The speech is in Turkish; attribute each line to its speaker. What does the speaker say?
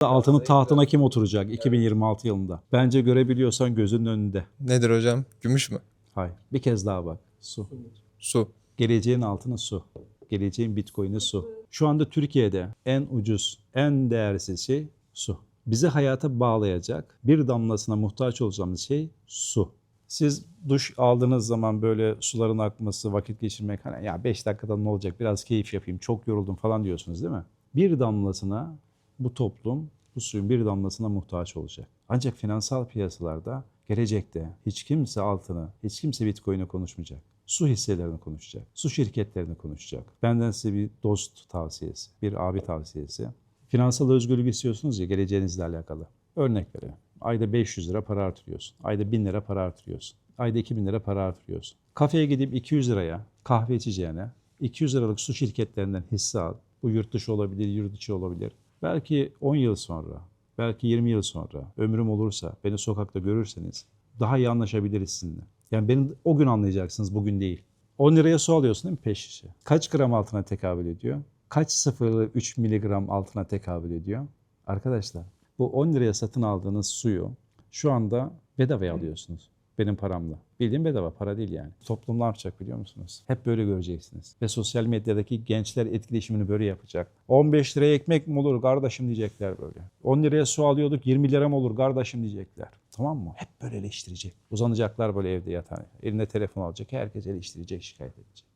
Speaker 1: Altının tahtına kim oturacak 2026 yılında? Bence görebiliyorsan gözünün önünde.
Speaker 2: Nedir hocam? Gümüş mü?
Speaker 1: Hayır. Bir kez daha bak. Su.
Speaker 2: Su.
Speaker 1: Geleceğin altını su. Geleceğin bitcoin'i su. Şu anda Türkiye'de en ucuz, en değersiz şey su. Bizi hayata bağlayacak, bir damlasına muhtaç olacağımız şey su. Siz duş aldığınız zaman böyle suların akması, vakit geçirmek hani ya 5 dakikada ne olacak biraz keyif yapayım, çok yoruldum falan diyorsunuz değil mi? Bir damlasına bu toplum bu suyun bir damlasına muhtaç olacak. Ancak finansal piyasalarda gelecekte hiç kimse altını, hiç kimse bitcoin'i konuşmayacak. Su hisselerini konuşacak, su şirketlerini konuşacak. Benden size bir dost tavsiyesi, bir abi tavsiyesi. Finansal özgürlük istiyorsunuz ya geleceğinizle alakalı. Örnek verelim. Ayda 500 lira para artırıyorsun. Ayda 1000 lira para artırıyorsun. Ayda 2000 lira para artırıyorsun. Kafeye gidip 200 liraya kahve içeceğine 200 liralık su şirketlerinden hisse al. Bu yurt dışı olabilir, yurt içi olabilir. Belki 10 yıl sonra, belki 20 yıl sonra ömrüm olursa beni sokakta görürseniz daha iyi anlaşabiliriz sizinle. Yani beni o gün anlayacaksınız, bugün değil. 10 liraya su alıyorsun değil mi peş şişe? Kaç gram altına tekabül ediyor? Kaç 0,3 miligram altına tekabül ediyor? Arkadaşlar bu 10 liraya satın aldığınız suyu şu anda bedavaya alıyorsunuz. Benim paramla. Bildiğim bedava para değil yani. Toplum ne yapacak biliyor musunuz? Hep böyle göreceksiniz. Ve sosyal medyadaki gençler etkileşimini böyle yapacak. 15 liraya ekmek mi olur kardeşim diyecekler böyle. 10 liraya su alıyorduk 20 lira mı olur kardeşim diyecekler. Tamam mı? Hep böyle eleştirecek. Uzanacaklar böyle evde yatan. Eline telefon alacak. Herkes eleştirecek, şikayet edecek.